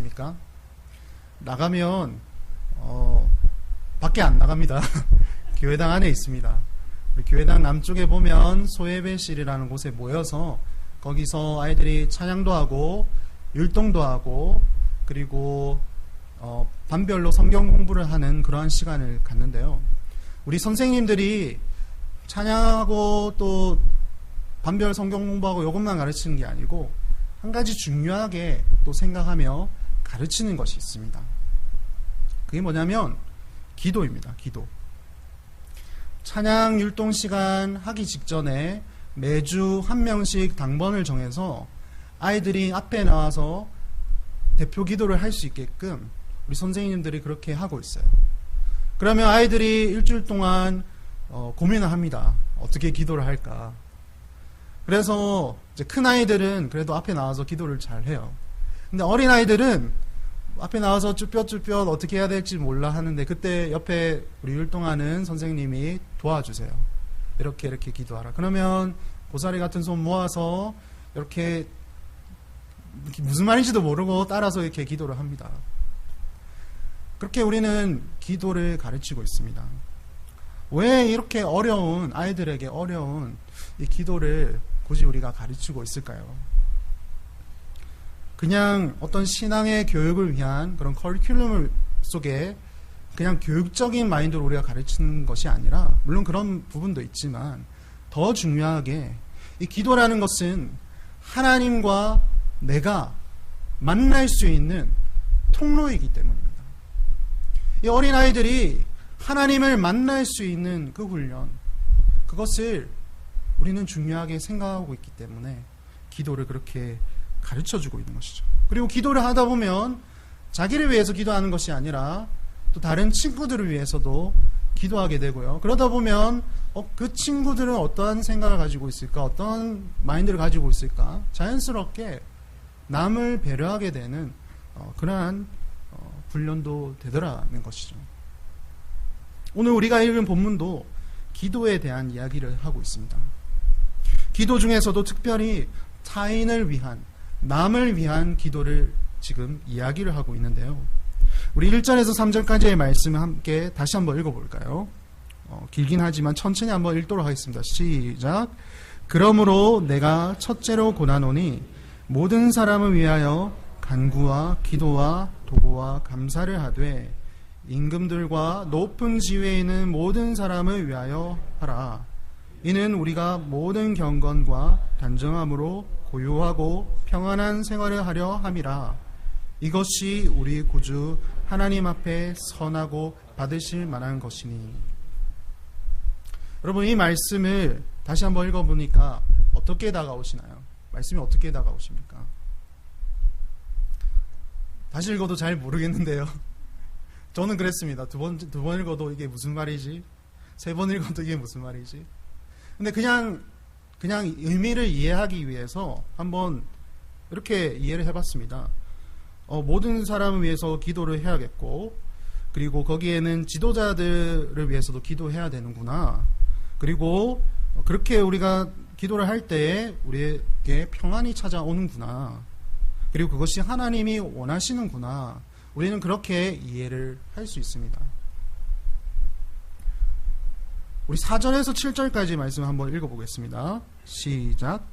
있습니까? 나가면 어, 밖에 안 나갑니다. 교회당 안에 있습니다. 교회당 남쪽에 보면 소예배실이라는 곳에 모여서 거기서 아이들이 찬양도 하고 율동도 하고 그리고 어, 반별로 성경 공부를 하는 그러한 시간을 갖는데요. 우리 선생님들이 찬양하고 또 반별 성경 공부하고 이것만 가르치는 게 아니고 한 가지 중요하게 또 생각하며 가르치는 것이 있습니다. 그게 뭐냐면 기도입니다. 기도. 찬양 율동 시간 하기 직전에 매주 한 명씩 당번을 정해서 아이들이 앞에 나와서 대표 기도를 할 수 있게끔 우리 선생님들이 그렇게 하고 있어요. 그러면 아이들이 일주일 동안 어, 고민을 합니다. 어떻게 기도를 할까? 그래서 큰 아이들은 그래도 앞에 나와서 기도를 잘 해요. 근데 어린 아이들은 앞에 나와서 쭈뼛쭈뼛 어떻게 해야 될지 몰라 하는데 그때 옆에 우리 율동하는 선생님이 도와주세요. 이렇게 이렇게 기도하라. 그러면 고사리 같은 손 모아서 이렇게 무슨 말인지도 모르고 따라서 이렇게 기도를 합니다. 그렇게 우리는 기도를 가르치고 있습니다. 왜 이렇게 어려운 아이들에게 어려운 이 기도를 굳이 우리가 가르치고 있을까요? 그냥 어떤 신앙의 교육을 위한 그런 커리큘럼 속에 그냥 교육적인 마인드로 우리가 가르치는 것이 아니라 물론 그런 부분도 있지만 더 중요하게 이 기도라는 것은 하나님과 내가 만날 수 있는 통로이기 때문입니다. 이 어린 아이들이 하나님을 만날 수 있는 그 훈련 그것을 우리는 중요하게 생각하고 있기 때문에 기도를 그렇게 가르쳐 주고 있는 것이죠. 그리고 기도를 하다 보면 자기를 위해서 기도하는 것이 아니라 또 다른 친구들을 위해서도 기도하게 되고요. 그러다 보면 어, 그 친구들은 어떠한 생각을 가지고 있을까? 어떤 마인드를 가지고 있을까? 자연스럽게 남을 배려하게 되는 어, 그러한 어, 훈련도 되더라는 것이죠. 오늘 우리가 읽은 본문도 기도에 대한 이야기를 하고 있습니다. 기도 중에서도 특별히 타인을 위한 남을 위한 기도를 지금 이야기를 하고 있는데요. 우리 1절에서 3절까지의 말씀을 함께 다시 한번 읽어볼까요? 어, 길긴 하지만 천천히 한번 읽도록 하겠습니다. 시작. 그러므로 내가 첫째로 고나노니 모든 사람을 위하여 간구와 기도와 도구와 감사를 하되 임금들과 높은 지위에 있는 모든 사람을 위하여 하라. 이는 우리가 모든 경건과 단정함으로 고요하고 평안한 생활을 하려 함이라. 이것이 우리 구주 하나님 앞에 선하고 받으실 만한 것이니. 여러분 이 말씀을 다시 한번 읽어보니까 어떻게 다가오시나요? 말씀이 어떻게 다가오십니까? 다시 읽어도 잘 모르겠는데요. 저는 그랬습니다. 두 번, 두 번 읽어도 이게 무슨 말이지? 세 번 읽어도 이게 무슨 말이지? 근데 그냥, 그냥 의미를 이해하기 위해서 한번 이렇게 이해를 해봤습니다. 어, 모든 사람을 위해서 기도를 해야겠고, 그리고 거기에는 지도자들을 위해서도 기도해야 되는구나. 그리고 그렇게 우리가 기도를 할 때에 우리에게 평안이 찾아오는구나. 그리고 그것이 하나님이 원하시는구나. 우리는 그렇게 이해를 할 수 있습니다. 우리 4절에서 7절까지 말씀 한번 읽어보겠습니다. 시작.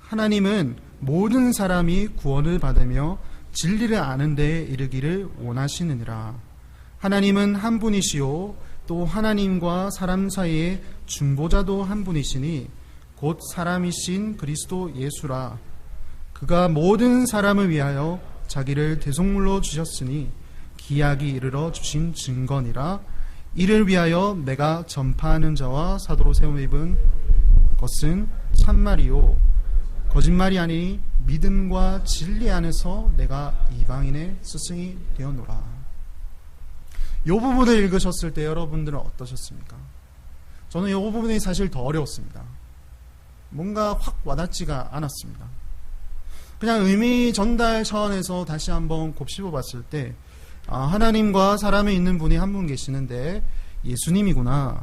하나님은 모든 사람이 구원을 받으며 진리를 아는 데에 이르기를 원하시느니라. 하나님은 한 분이시요 또 하나님과 사람 사이에 중보자도 한 분이시니 곧 사람이신 그리스도 예수라. 그가 모든 사람을 위하여 자기를 대속물로 주셨으니 기약이 이르러 주신 증거니라. 이를 위하여 내가 전파하는 자와 사도로 세움 입은 것은 참말이요 거짓말이 아니 믿음과 진리 안에서 내가 이방인의 스승이 되었노라. 이 부분을 읽으셨을 때 여러분들은 어떠셨습니까? 저는 이 부분이 사실 더 어려웠습니다. 뭔가 확 와닿지가 않았습니다. 그냥 의미 전달 차원에서 다시 한번 곱씹어 봤을 때, 아, 하나님과 사람에 있는 분이 한 분 계시는데, 예수님이구나.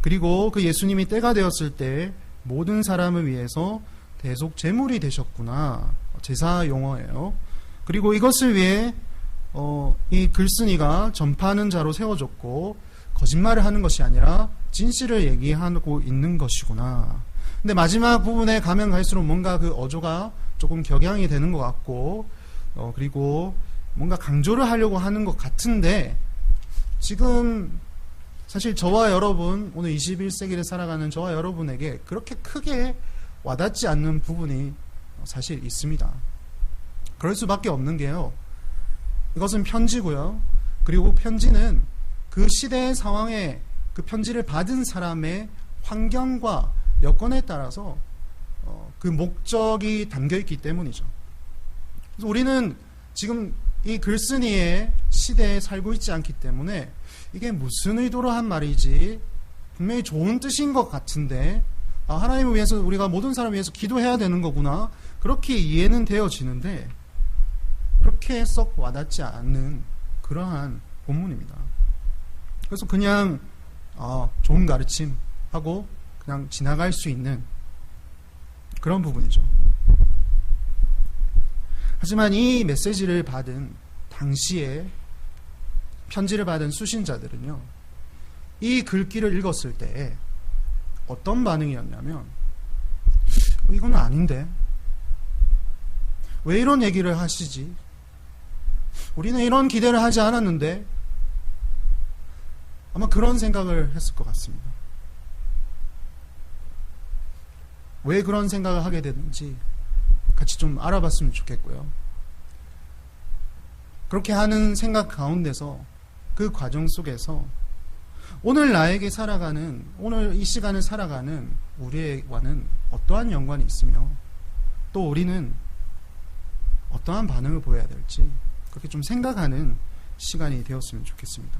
그리고 그 예수님이 때가 되었을 때, 모든 사람을 위해서 대속 제물이 되셨구나. 제사 용어예요. 그리고 이것을 위해 어, 이 글쓴이가 전파하는 자로 세워졌고 거짓말을 하는 것이 아니라 진실을 얘기하고 있는 것이구나. 근데 마지막 부분에 가면 갈수록 뭔가 그 어조가 조금 격양이 되는 것 같고 어, 그리고 뭔가 강조를 하려고 하는 것 같은데 지금 사실 저와 여러분 오늘 21세기를 살아가는 저와 여러분에게 그렇게 크게 와닿지 않는 부분이 사실 있습니다. 그럴 수밖에 없는 게요. 이것은 편지고요. 그리고 편지는 그 시대의 상황에 그 편지를 받은 사람의 환경과 여건에 따라서 어, 그 목적이 담겨 있기 때문이죠. 그래서 우리는 지금 이 글쓴이의 시대에 살고 있지 않기 때문에 이게 무슨 의도로 한 말이지 분명히 좋은 뜻인 것 같은데 아, 하나님을 위해서 우리가 모든 사람을 위해서 기도해야 되는 거구나 그렇게 이해는 되어지는데 그렇게 썩 와닿지 않는 그러한 본문입니다. 그래서 그냥 어, 좋은 가르침 하고 그냥 지나갈 수 있는 그런 부분이죠. 하지만 이 메시지를 받은 당시에 편지를 받은 수신자들은요, 이 글귀를 읽었을 때 어떤 반응이었냐면, 어, 이건 아닌데, 왜 이런 얘기를 하시지? 우리는 이런 기대를 하지 않았는데, 아마 그런 생각을 했을 것 같습니다. 왜 그런 생각을 하게 됐는지 같이 좀 알아봤으면 좋겠고요. 그렇게 하는 생각 가운데서 그 과정 속에서 오늘 나에게 살아가는 오늘 이 시간을 살아가는 우리와는 어떠한 연관이 있으며 또 우리는 어떠한 반응을 보여야 될지 그렇게 좀 생각하는 시간이 되었으면 좋겠습니다.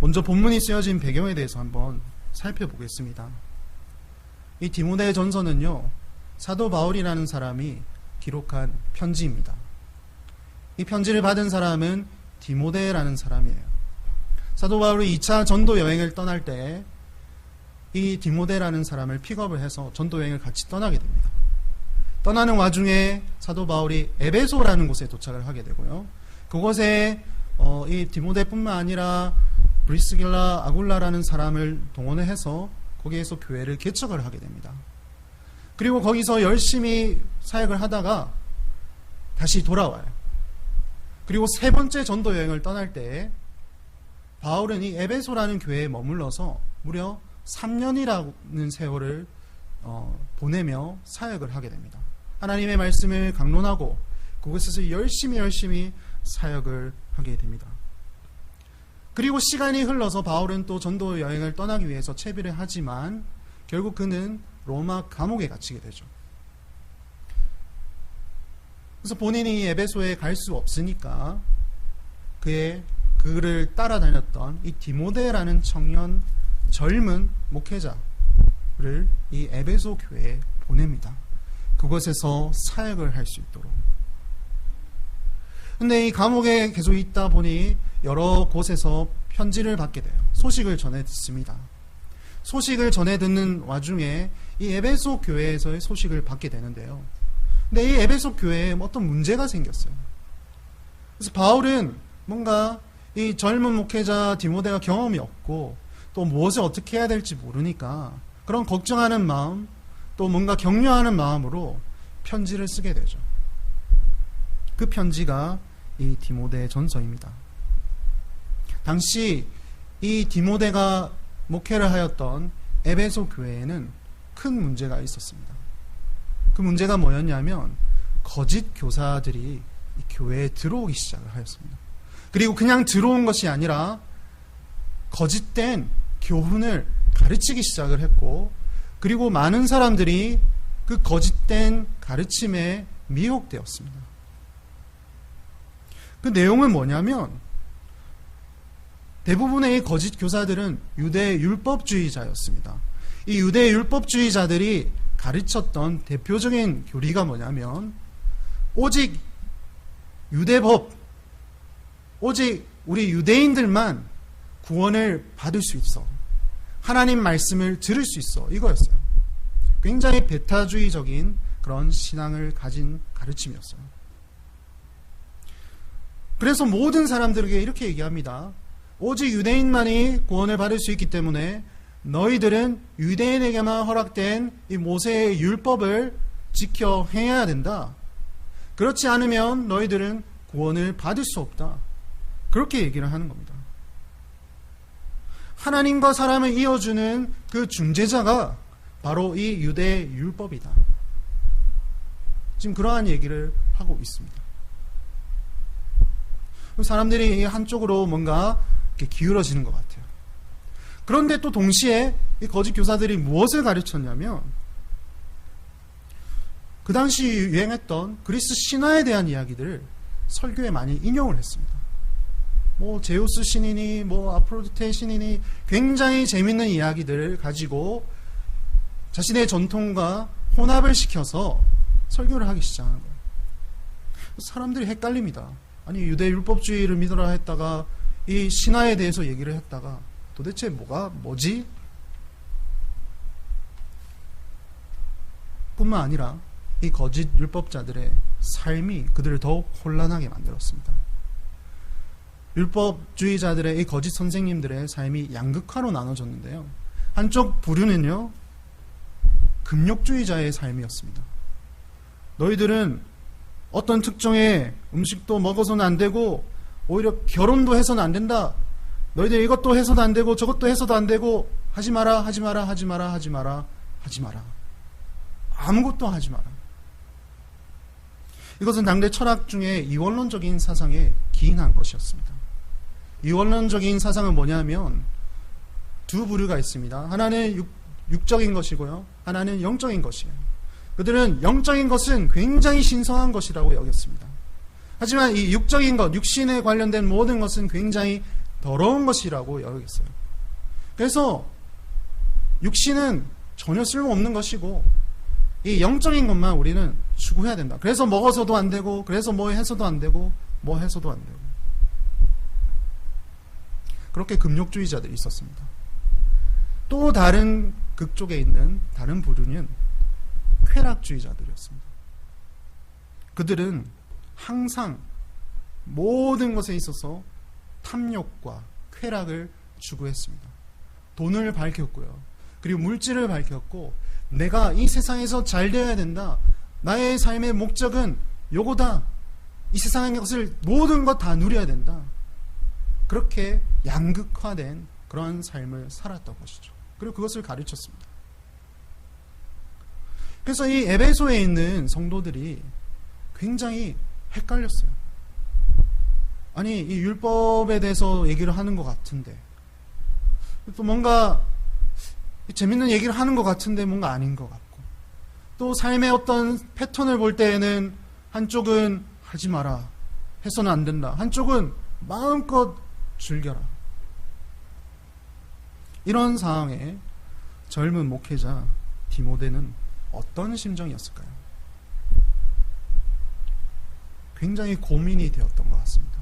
먼저 본문이 쓰여진 배경에 대해서 한번 살펴보겠습니다. 이 디모데 전서는요, 사도 바울이라는 사람이 기록한 편지입니다. 이 편지를 받은 사람은 디모데라는 사람이에요. 사도 바울이 2차 전도 여행을 떠날 때 이 디모데라는 사람을 픽업을 해서 전도 여행을 같이 떠나게 됩니다. 떠나는 와중에 사도 바울이 에베소라는 곳에 도착을 하게 되고요. 그곳에 어, 이 디모데뿐만 아니라 브리스길라 아굴라라는 사람을 동원해서 거기에서 교회를 개척을 하게 됩니다. 그리고 거기서 열심히 사역을 하다가 다시 돌아와요. 그리고 세 번째 전도 여행을 떠날 때 바울은 이 에베소라는 교회에 머물러서 무려 3년이라는 세월을 어, 보내며 사역을 하게 됩니다. 하나님의 말씀을 강론하고 그곳에서 열심히 열심히 사역을 하게 됩니다. 그리고 시간이 흘러서 바울은 또 전도 여행을 떠나기 위해서 채비를 하지만 결국 그는 로마 감옥에 갇히게 되죠. 그래서 본인이 에베소에 갈 수 없으니까 그의 그를 따라다녔던 이 디모데라는 청년 젊은 목회자를 이 에베소 교회에 보냅니다. 그곳에서 사역을 할 수 있도록. 근데 이 감옥에 계속 있다 보니 여러 곳에서 편지를 받게 돼요. 소식을 전해 듣습니다. 소식을 전해 듣는 와중에 이 에베소 교회에서의 소식을 받게 되는데요. 근데 이 에베소 교회에 어떤 문제가 생겼어요. 그래서 바울은 뭔가 이 젊은 목회자 디모데가 경험이 없고 또 무엇을 어떻게 해야 될지 모르니까 그런 걱정하는 마음 또 뭔가 격려하는 마음으로 편지를 쓰게 되죠. 그 편지가 이 디모데 전서입니다. 당시 이 디모데가 목회를 하였던 에베소 교회에는 큰 문제가 있었습니다. 그 문제가 뭐였냐면 거짓 교사들이 교회에 들어오기 시작을 하였습니다. 그리고 그냥 들어온 것이 아니라 거짓된 교훈을 가르치기 시작을 했고 그리고 많은 사람들이 그 거짓된 가르침에 미혹되었습니다. 그 내용은 뭐냐면 대부분의 거짓 교사들은 유대 율법주의자였습니다. 이 유대 율법주의자들이 가르쳤던 대표적인 교리가 뭐냐면 오직 유대법, 오직 우리 유대인들만 구원을 받을 수 있어. 하나님 말씀을 들을 수 있어. 이거였어요. 굉장히 배타주의적인 그런 신앙을 가진 가르침이었어요. 그래서 모든 사람들에게 이렇게 얘기합니다. 오직 유대인만이 구원을 받을 수 있기 때문에 너희들은 유대인에게만 허락된 이 모세의 율법을 지켜 행해야 된다. 그렇지 않으면 너희들은 구원을 받을 수 없다. 그렇게 얘기를 하는 겁니다. 하나님과 사람을 이어주는 그 중재자가 바로 이 유대 율법이다. 지금 그러한 얘기를 하고 있습니다. 사람들이 한쪽으로 뭔가 기울어지는 것 같아요. 그런데 또 동시에 이 거짓 교사들이 무엇을 가르쳤냐면 그 당시 유행했던 그리스 신화에 대한 이야기들을 설교에 많이 인용을 했습니다. 뭐 제우스 신이니 뭐 아프로디테 신이니 굉장히 재밌는 이야기들을 가지고 자신의 전통과 혼합을 시켜서 설교를 하기 시작하는 거예요. 사람들이 헷갈립니다. 아니 유대 율법주의를 믿으라 했다가 이 신화에 대해서 얘기를 했다가 도대체 뭐가 뭐지? 뿐만 아니라 이 거짓 율법자들의 삶이 그들을 더욱 혼란하게 만들었습니다. 율법주의자들의 이 거짓 선생님들의 삶이 양극화로 나눠졌는데요. 한쪽 부류는요, 금욕주의자의 삶이었습니다. 너희들은 어떤 특정의 음식도 먹어서는 안 되고, 오히려 결혼도 해서는 안 된다. 너희들 이것도 해서도 안 되고, 저것도 해서도 안 되고, 하지 마라, 하지 마라, 하지 마라, 하지 마라, 하지 마라. 아무것도 하지 마라. 이것은 당대 철학 중에 이원론적인 사상에 기인한 것이었습니다. 이원론적인 사상은 뭐냐면 두 부류가 있습니다. 하나는 육, 육적인 것이고요. 하나는 영적인 것이에요. 그들은 영적인 것은 굉장히 신성한 것이라고 여겼습니다. 하지만 이 육적인 것, 육신에 관련된 모든 것은 굉장히 더러운 것이라고 여겼어요. 그래서 육신은 전혀 쓸모없는 것이고 이 영적인 것만 우리는 추구해야 된다. 그래서 먹어서도 안 되고, 그래서 뭐 해서도 안 되고, 뭐 해서도 안 되고. 그렇게 금욕주의자들이 있었습니다. 또 다른 극쪽에 있는 다른 부류는 쾌락주의자들이었습니다. 그들은 항상 모든 것에 있어서 탐욕과 쾌락을 추구했습니다. 돈을 밝혔고요. 그리고 물질을 밝혔고, 내가 이 세상에서 잘 되어야 된다. 나의 삶의 목적은 요거다. 이 세상의 것을 모든 것 다 누려야 된다. 그렇게 양극화된 그런 삶을 살았던 것이죠. 그리고 그것을 가르쳤습니다. 그래서 이 에베소에 있는 성도들이 굉장히 헷갈렸어요. 아니, 이 율법에 대해서 얘기를 하는 것 같은데, 또 뭔가 재밌는 얘기를 하는 것 같은데 뭔가 아닌 것 같고, 또 삶의 어떤 패턴을 볼 때에는 한쪽은 하지 마라. 해서는 안 된다. 한쪽은 마음껏 즐겨라. 이런 상황에 젊은 목회자 디모데는 어떤 심정이었을까요? 굉장히 고민이 되었던 것 같습니다.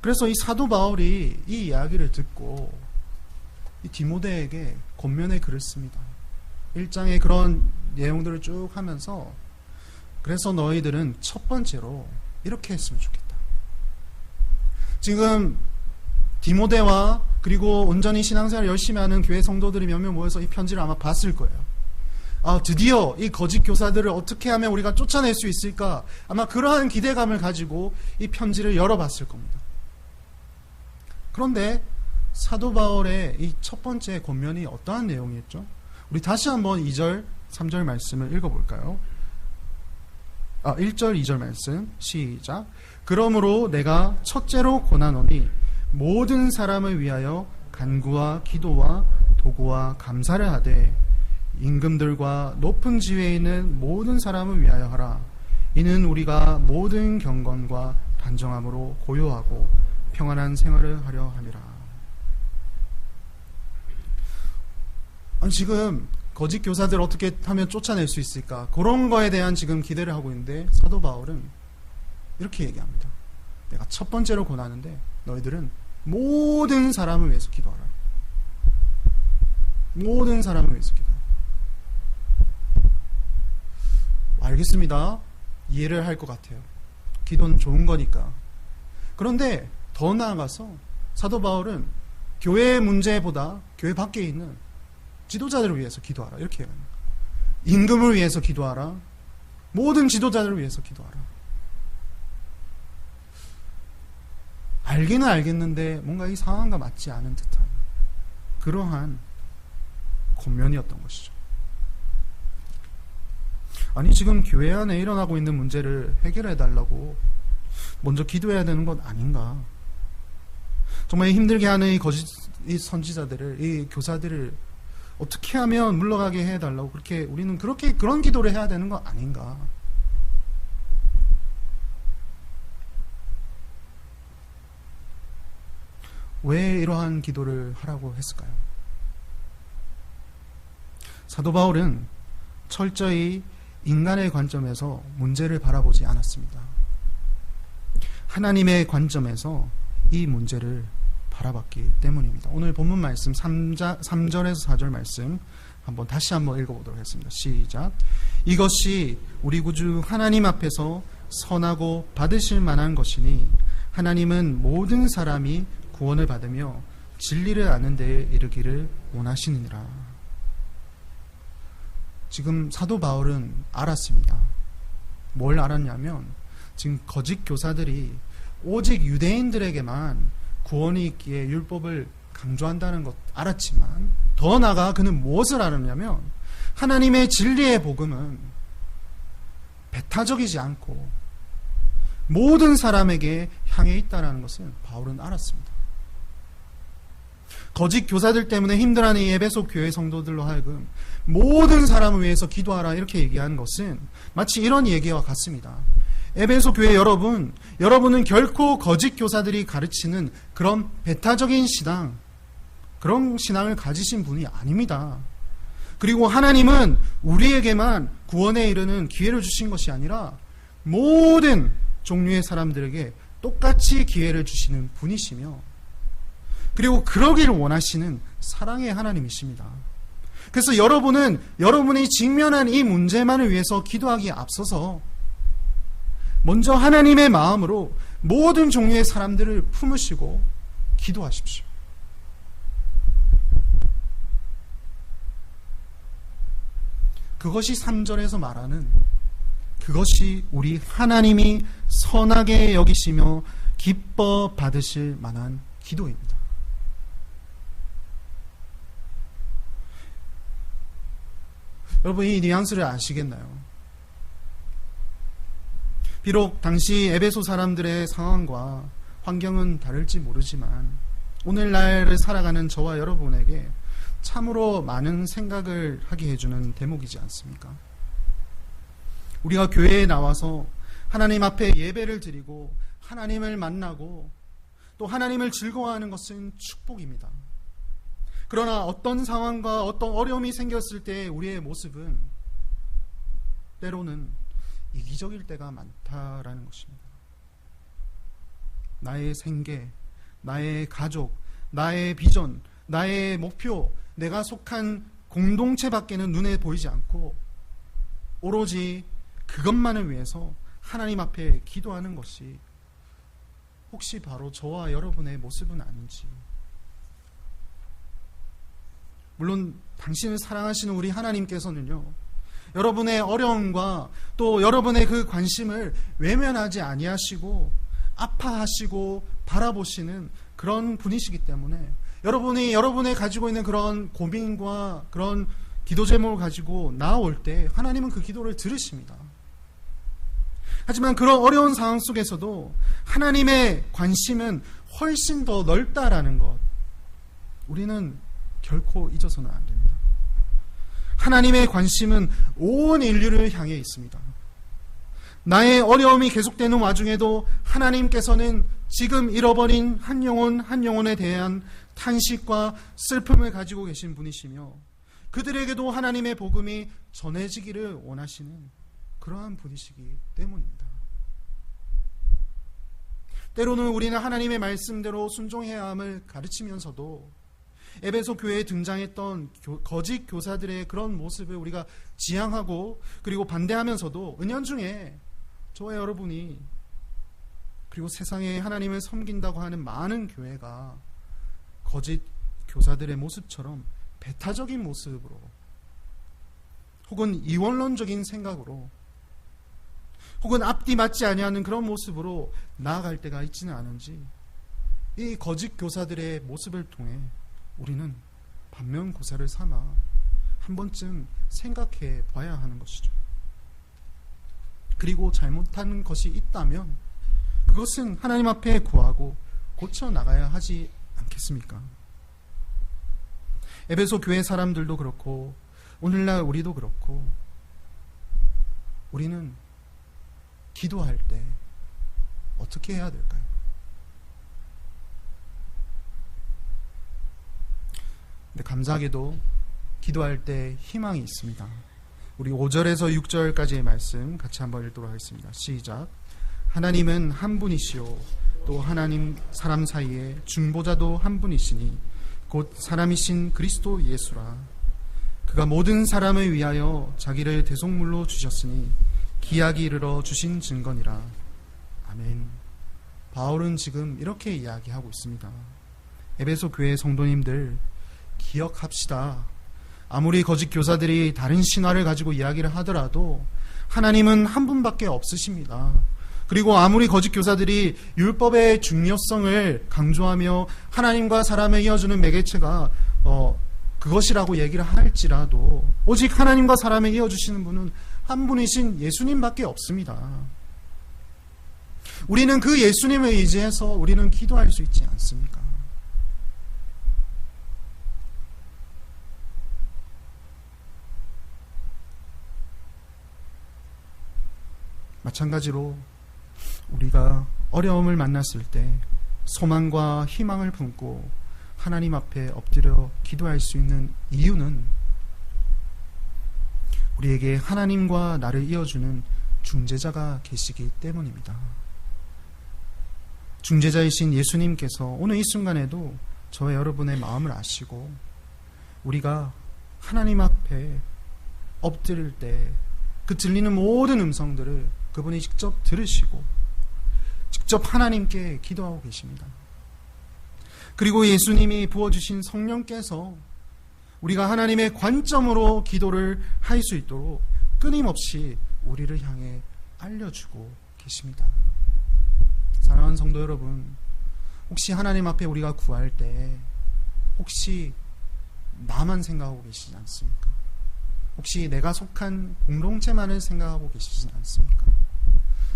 그래서 이 사도 바울이 이 이야기를 듣고 이 디모데에게 권면의 글을 씁니다. 1장의 그런 내용들을 쭉 하면서 그래서 너희들은 첫 번째로 이렇게 했으면 좋겠다. 지금 디모데와 그리고 온전히 신앙생활 열심히 하는 교회 성도들이 몇명 모여서 이 편지를 아마 봤을 거예요. 아, 드디어 이 거짓 교사들을 어떻게 하면 우리가 쫓아낼 수 있을까? 아마 그러한 기대감을 가지고 이 편지를 열어봤을 겁니다. 그런데 사도 바울의 이 첫 번째 권면이 어떠한 내용이었죠? 우리 다시 한번 2절, 3절 말씀을 읽어볼까요? 아, 1절, 2절 말씀 시작. 그러므로 내가 첫째로 권하노니 모든 사람을 위하여 간구와 기도와 도구와 감사를 하되 임금들과 높은 지위에 있는 모든 사람을 위하여 하라. 이는 우리가 모든 경건과 단정함으로 고요하고 평안한 생활을 하려 함이라. 지금 거짓 교사들 어떻게 하면 쫓아낼 수 있을까? 그런 거에 대한 지금 기대를 하고 있는데 사도 바울은 이렇게 얘기합니다. 내가 첫 번째로 권하는데 너희들은 모든 사람을 위해서 기도하라. 모든 사람을 위해서 기도하라. 알겠습니다. 이해를 할 것 같아요. 기도는 좋은 거니까. 그런데 더 나아가서 사도 바울은 교회 문제보다 교회 밖에 있는 지도자들을 위해서 기도하라. 이렇게 해요. 임금을 위해서 기도하라. 모든 지도자들을 위해서 기도하라. 알기는 알겠는데 뭔가 이 상황과 맞지 않은 듯한 그러한 권면이었던 것이죠. 아니 지금 교회 안에 일어나고 있는 문제를 해결해 달라고 먼저 기도해야 되는 것 아닌가? 정말 힘들게 하는 이 거짓 이 선지자들을 이 교사들을 어떻게 하면 물러가게 해 달라고 그렇게 우리는 그렇게 그런 기도를 해야 되는 거 아닌가? 왜 이러한 기도를 하라고 했을까요? 사도 바울은 철저히 인간의 관점에서 문제를 바라보지 않았습니다. 하나님의 관점에서 이 문제를 바라봤기 때문입니다. 오늘 본문 말씀 3자, 3절에서 4절 말씀 한번 다시 한번 읽어보도록 하겠습니다. 시작. 이것이 우리 구주 하나님 앞에서 선하고 받으실 만한 것이니 하나님은 모든 사람이 구원을 받으며 진리를 아는 데에 이르기를 원하시느니라. 지금 사도 바울은 알았습니다. 뭘 알았냐면 지금 거짓 교사들이 오직 유대인들에게만 구원이 있기에 율법을 강조한다는 것 알았지만 더 나아가 그는 무엇을 알았냐면 하나님의 진리의 복음은 배타적이지 않고 모든 사람에게 향해 있다는 것을 바울은 알았습니다. 거짓 교사들 때문에 힘들어하는 이 에베소 교회 성도들로 하여금 모든 사람을 위해서 기도하라 이렇게 얘기한 것은 마치 이런 얘기와 같습니다. 에베소 교회 여러분, 여러분은 결코 거짓 교사들이 가르치는 그런 배타적인 신앙, 그런 신앙을 가지신 분이 아닙니다. 그리고 하나님은 우리에게만 구원에 이르는 기회를 주신 것이 아니라 모든 종류의 사람들에게 똑같이 기회를 주시는 분이시며 그리고 그러기를 원하시는 사랑의 하나님이십니다. 그래서 여러분은 여러분이 직면한 이 문제만을 위해서 기도하기에 앞서서 먼저 하나님의 마음으로 모든 종류의 사람들을 품으시고 기도하십시오. 그것이 3절에서 말하는 그것이 우리 하나님이 선하게 여기시며 기뻐 받으실 만한 기도입니다. 여러분 이 뉘앙스를 아시겠나요? 비록 당시 에베소 사람들의 상황과 환경은 다를지 모르지만 오늘날을 살아가는 저와 여러분에게 참으로 많은 생각을 하게 해주는 대목이지 않습니까? 우리가 교회에 나와서 하나님 앞에 예배를 드리고 하나님을 만나고 또 하나님을 즐거워하는 것은 축복입니다. 그러나 어떤 상황과 어떤 어려움이 생겼을 때 우리의 모습은 때로는 이기적일 때가 많다라는 것입니다. 나의 생계, 나의 가족, 나의 비전, 나의 목표, 내가 속한 공동체 밖에는 눈에 보이지 않고 오로지 그것만을 위해서 하나님 앞에 기도하는 것이 혹시 바로 저와 여러분의 모습은 아닌지. 물론 당신을 사랑하시는 우리 하나님께서는요. 여러분의 어려움과 또 여러분의 그 관심을 외면하지 아니하시고 아파하시고 바라보시는 그런 분이시기 때문에 여러분이 여러분의 가지고 있는 그런 고민과 그런 기도 제목을 가지고 나올 때 하나님은 그 기도를 들으십니다. 하지만 그런 어려운 상황 속에서도 하나님의 관심은 훨씬 더 넓다라는 것 우리는 결코 잊어서는 안 됩니다. 하나님의 관심은 온 인류를 향해 있습니다. 나의 어려움이 계속되는 와중에도 하나님께서는 지금 잃어버린 한 영혼 한 영혼에 대한 탄식과 슬픔을 가지고 계신 분이시며 그들에게도 하나님의 복음이 전해지기를 원하시는 그러한 분이시기 때문입니다. 때로는 우리는 하나님의 말씀대로 순종해야 함을 가르치면서도 에베소 교회에 등장했던 교, 거짓 교사들의 그런 모습을 우리가 지향하고 그리고 반대하면서도 은연중에 저와 여러분이 그리고 세상에 하나님을 섬긴다고 하는 많은 교회가 거짓 교사들의 모습처럼 배타적인 모습으로 혹은 이원론적인 생각으로 혹은 앞뒤 맞지 아니하는 그런 모습으로 나아갈 때가 있지는 않은지 이 거짓 교사들의 모습을 통해 우리는 반면교사를 삼아 한 번쯤 생각해 봐야 하는 것이죠. 그리고 잘못한 것이 있다면 그것은 하나님 앞에 구하고 고쳐 나가야 하지 않겠습니까? 에베소 교회 사람들도 그렇고 오늘날 우리도 그렇고 우리는 기도할 때 어떻게 해야 될까요? 근데 감사하게도 기도할 때 희망이 있습니다. 우리 5절에서 6절까지의 말씀 같이 한번 읽도록 하겠습니다. 시작. 하나님은 한 분이시요 또 하나님 사람 사이에 중보자도 한 분이시니 곧 사람이신 그리스도 예수라. 그가 모든 사람을 위하여 자기를 대속물로 주셨으니 기약이 이르러 주신 증거니라. 아멘. 바울은 지금 이렇게 이야기하고 있습니다. 에베소 교회 성도님들 기억합시다. 아무리 거짓 교사들이 다른 신화를 가지고 이야기를 하더라도 하나님은 한 분밖에 없으십니다. 그리고 아무리 거짓 교사들이 율법의 중요성을 강조하며 하나님과 사람을 이어주는 매개체가 어, 그것이라고 얘기를 할지라도 오직 하나님과 사람을 이어주시는 분은 한 분이신 예수님밖에 없습니다. 우리는 그 예수님을 의지해서 우리는 기도할 수 있지 않습니까? 마찬가지로 우리가 어려움을 만났을 때 소망과 희망을 품고 하나님 앞에 엎드려 기도할 수 있는 이유는 우리에게 하나님과 나를 이어주는 중재자가 계시기 때문입니다. 중재자이신 예수님께서 오늘 이 순간에도 저와 여러분의 마음을 아시고 우리가 하나님 앞에 엎드릴 때 그 들리는 모든 음성들을 그분이 직접 들으시고 직접 하나님께 기도하고 계십니다. 그리고 예수님이 부어주신 성령께서 우리가 하나님의 관점으로 기도를 할 수 있도록 끊임없이 우리를 향해 알려주고 계십니다. 사랑하는 성도 여러분, 혹시 하나님 앞에 우리가 구할 때 혹시 나만 생각하고 계시지 않습니까? 혹시 내가 속한 공동체만을 생각하고 계시지 않습니까?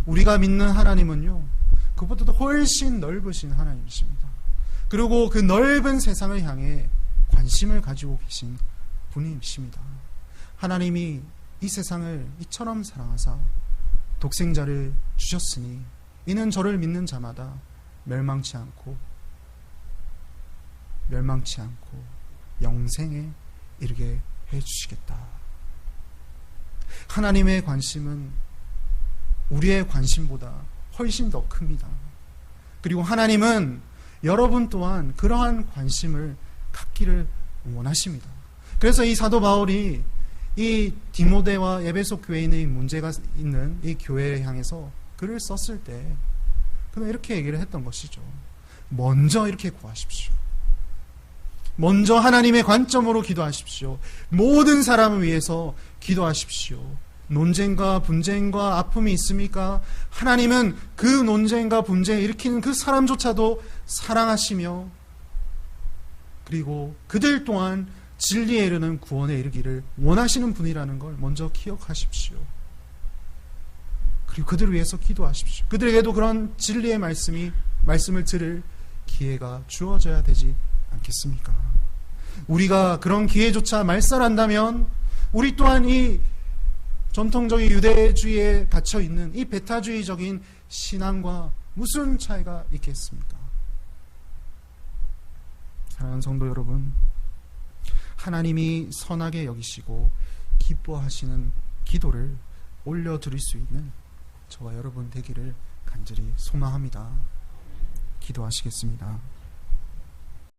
우리가 믿는 하나님은요, 그보다도 훨씬 넓으신 하나님이십니다. 그리고 그 넓은 세상을 향해 관심을 가지고 계신 분이십니다. 하나님이 이 세상을 이처럼 사랑하사 독생자를 주셨으니 이는 저를 믿는 자마다 멸망치 않고 멸망치 않고 영생에 이르게 해 주시겠다. 하나님의 관심은 우리의 관심보다 훨씬 더 큽니다. 그리고 하나님은 여러분 또한 그러한 관심을 갖기를 원하십니다. 그래서 이 사도 바울이 이 디모데와 에베소 교회인의 문제가 있는 이 교회를 향해서 글을 썼을 때 그는 이렇게 얘기를 했던 것이죠. 먼저 이렇게 구하십시오. 먼저 하나님의 관점으로 기도하십시오. 모든 사람을 위해서 기도하십시오. 논쟁과 분쟁과 아픔이 있습니까? 하나님은 그 논쟁과 분쟁을 일으키는 그 사람조차도 사랑하시며 그리고 그들 또한 진리에 이르는 구원에 이르기를 원하시는 분이라는 걸 먼저 기억하십시오. 그리고 그들을 위해서 기도하십시오. 그들에게도 그런 진리의 말씀이 말씀을 들을 기회가 주어져야 되지 않겠습니까? 우리가 그런 기회조차 말살한다면 우리 또한 이 전통적인 유대주의에 갇혀 있는 이 베타주의적인 신앙과 무슨 차이가 있겠습니까? 사랑하는 성도 여러분, 하나님이 선하게 여기시고 기뻐하시는 기도를 올려드릴 수 있는 저와 여러분 되기를 간절히 소망합니다. 기도하시겠습니다.